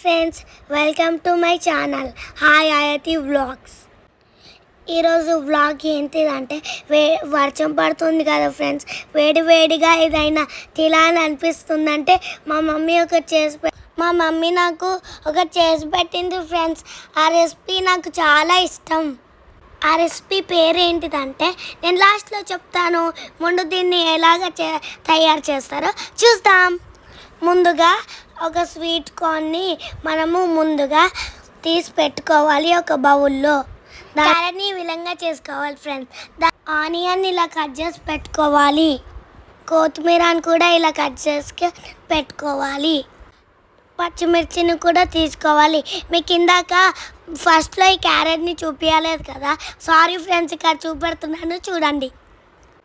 Friends welcome to my channel hi Aayati vlogs ఈరోజు vlog ఏంటిదంటే వే వర్షం పడుతుంది కదా ఫ్రెండ్స్ వేడి వేడిగా ఏదైనా తినాలని అనిపిస్తుందంటే మా మమ్మీ ఒక చేసి మా మమ్మీ నాకు ఒక చేసి పెట్టింది ఫ్రెండ్స్ ఆ రెసిపీ నాకు చాలా ఇష్టం. ఆ రెసిపీ పేరు ఏంటిదంటే నేను లాస్ట్లో చెప్తాను. ముందు దీన్ని ఎలాగ చే తయారు చేస్తారో చూస్తాం ముందుగా ఒక స్వీట్ కార్న్ని మనము ముందుగా తీసి పెట్టుకోవాలి ఒక బౌల్లో. దారిని విలంగా చేసుకోవాలి ఫ్రెండ్స్. దా ఆనియన్ ఇలా కట్ చేసి పెట్టుకోవాలి. కొత్తిమీరని కూడా ఇలా కట్ చేసి పెట్టుకోవాలి. పచ్చిమిర్చిని కూడా తీసుకోవాలి. మీకు ఇందాక ఫస్ట్లో ఈ క్యారెట్ని చూపించలేదు కదా? సారీ ఫ్రెండ్స్ ఇక్కడ చూపెడుతున్నాను. చూడండి.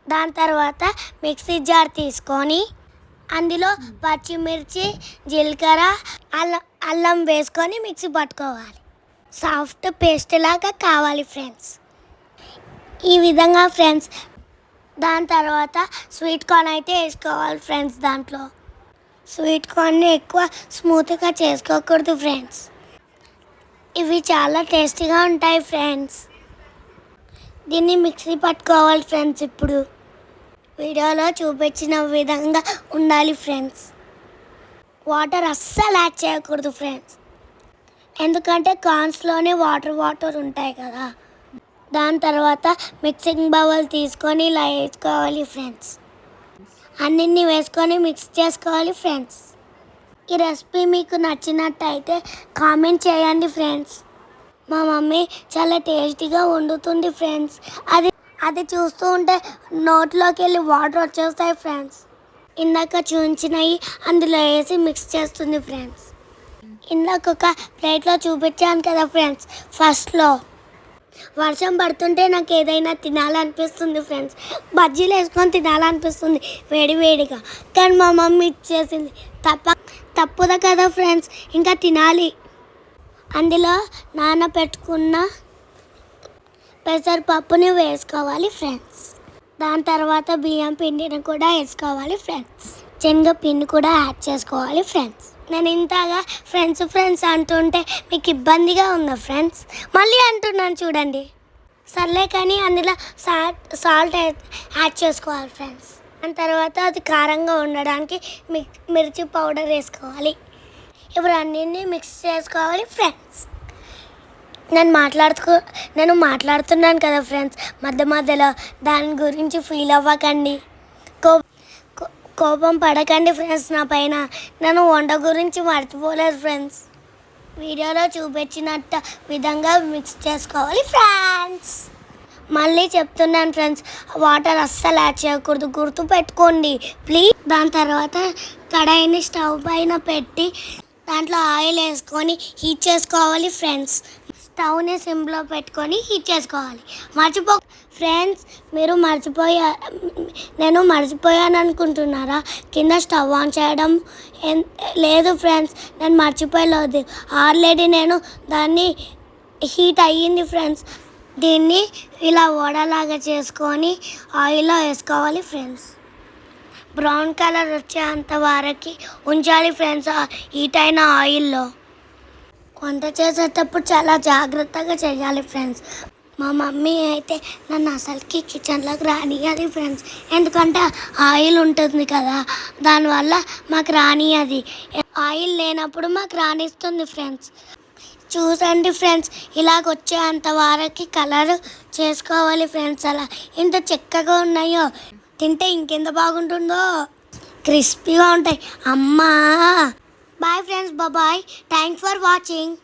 దాని తర్వాత మిక్సీ జార్ తీసుకొని అందులో పచ్చిమిర్చి జీలకర్ర అల్లం అల్లం వేసుకొని మిక్సీ పట్టుకోవాలి. సాఫ్ట్ పేస్ట్ లాగా కావాలి ఫ్రెండ్స్. ఈ విధంగా ఫ్రెండ్స్ దాని తర్వాత స్వీట్ కార్న్ అయితే వేసుకోవాలి ఫ్రెండ్స్ దాంట్లో. స్వీట్ కార్న్ని ఎక్కువ స్మూత్గా చేసుకోకూడదు ఫ్రెండ్స్. ఇవి చాలా టేస్టీగా ఉంటాయి ఫ్రెండ్స్. దీన్ని మిక్సీ పట్టుకోవాలి ఫ్రెండ్స్ ఇప్పుడు. వీడియోలో చూపించిన విధంగా ఉండాలి ఫ్రెండ్స్ వాటర్ అస్సలు యాడ్ చేయకూడదు ఫ్రెండ్స్ ఎందుకంటే కాన్స్లోనే వాటర్ వాటర్ ఉంటాయి కదా. దాని తర్వాత మిక్సింగ్ బౌల్ తీసుకొని ఇలా వేసుకోవాలి ఫ్రెండ్స్ అన్నిన్ని వేసుకొని మిక్స్ చేసుకోవాలి ఫ్రెండ్స్ ఈ రెసిపీ మీకు నచ్చినట్టయితే కామెంట్ చేయండి ఫ్రెండ్స్ మా మమ్మీ చాలా టేస్టీగా వండుతుంది ఫ్రెండ్స్ అది అది చూస్తూ ఉంటే నోట్లోకి వెళ్ళి వాటర్ వచ్చేస్తాయి ఫ్రెండ్స్. ఇందాక చూపించినవి అందులో వేసి మిక్స్ చేస్తుంది ఫ్రెండ్స్. ఇందాక ఒక ప్లేట్లో చూపించాను కదా ఫ్రెండ్స్ ఫస్ట్లో వర్షం పడుతుంటే నాకు ఏదైనా తినాలనిపిస్తుంది ఫ్రెండ్స్. బజ్జీలు వేసుకొని తినాలనిపిస్తుంది వేడి వేడిగా. కానీ మా మమ్మీ ఇచ్చేసింది. తప్ప తప్పుదా కదా ఫ్రెండ్స్ ఇంకా తినాలి. అందులో నాన్న పెట్టుకున్న పెసరపప్పుని వేసుకోవాలి ఫ్రెండ్స్. దాని తర్వాత బియ్యం పిండిని కూడా వేసుకోవాలి ఫ్రెండ్స్. చెంగ పిండి కూడా యాడ్ చేసుకోవాలి ఫ్రెండ్స్. నేను ఇంతగా ఫ్రెండ్స్ ఫ్రెండ్స్ అంటుంటే మీకు ఇబ్బందిగా ఉందా ఫ్రెండ్స్? మళ్ళీ అంటున్నాను చూడండి. సర్లే కానీ అందులో సాల్ట్ సాల్ట్ యాడ్ చేసుకోవాలి ఫ్రెండ్స్. దాని తర్వాత అది కారంగా ఉండడానికి మిర్చి పౌడర్ వేసుకోవాలి. ఇప్పుడు అన్నింటినీ మిక్స్ చేసుకోవాలి ఫ్రెండ్స్. నేను మాట్లాడుతూ నేను మాట్లాడుతున్నాను కదా ఫ్రెండ్స్ మధ్య మధ్యలో దాని గురించి ఫీల్ అవ్వకండి. కో కో- కోపం పడకండి ఫ్రెండ్స్ నా పైన. నేను వంట గురించి మర్చిపోలేదు ఫ్రెండ్స్ వీడియోలో చూపించినట్టు విధంగా మిక్స్ చేసుకోవాలి ఫ్రెండ్స్ మళ్ళీ చెప్తున్నాను ఫ్రెండ్స్ వాటర్ అస్సలు యాడ్ చేయకూడదు. గుర్తు పెట్టుకోండి. ప్లీజ్ దాని తర్వాత కడాయిని స్టవ్ పైన పెట్టి దాంట్లో ఆయిల్ వేసుకొని హీట్ చేసుకోవాలి ఫ్రెండ్స్ స్టవ్ని సిమ్లో పెట్టుకొని హీట్ చేసుకోవాలి. మర్చిపో ఫ్రెండ్స్ మీరు మర్చిపోయా నేను మర్చిపోయాను అనుకుంటున్నారా? కింద స్టవ్ ఆన్ చేయడం ఎన్- లేదు ఫ్రెండ్స్ నేను మర్చిపోయలేదు. ఆల్రెడీ నేను దాన్ని హీట్ అయ్యింది ఫ్రెండ్స్ దీన్ని ఇలా వడలాగా చేసుకొని ఆయిల్లో వేసుకోవాలి ఫ్రెండ్స్ బ్రౌన్ కలర్ వచ్చేంత వరకు ఉంచాలి ఫ్రెండ్స్ హీట్ అయిన ఆయిల్లో వంట చేసేటప్పుడు చాలా జాగ్రత్తగా చేయాలి ఫ్రెండ్స్. మా మమ్మీ అయితే నన్ను అసలుకి కిచెన్లోకి రానియాలి ఫ్రెండ్స్. ఎందుకంటే ఆయిల్ ఉంటుంది కదా దానివల్ల మాకు రానియది ఆయిల్ లేనప్పుడు మాకు రాణిస్తుంది ఫ్రెండ్స్. చూసండి ఫ్రెండ్స్ ఇలాగ వచ్చేంత వరకు కలర్ చేసుకోవాలి ఫ్రెండ్స్ అలా. ఇంత చక్కగా ఉన్నాయో తింటే ఇంకెంత బాగుంటుందో. క్రిస్పీగా ఉంటాయి. అమ్మా! Bye friends. Bye bye. Thanks for watching.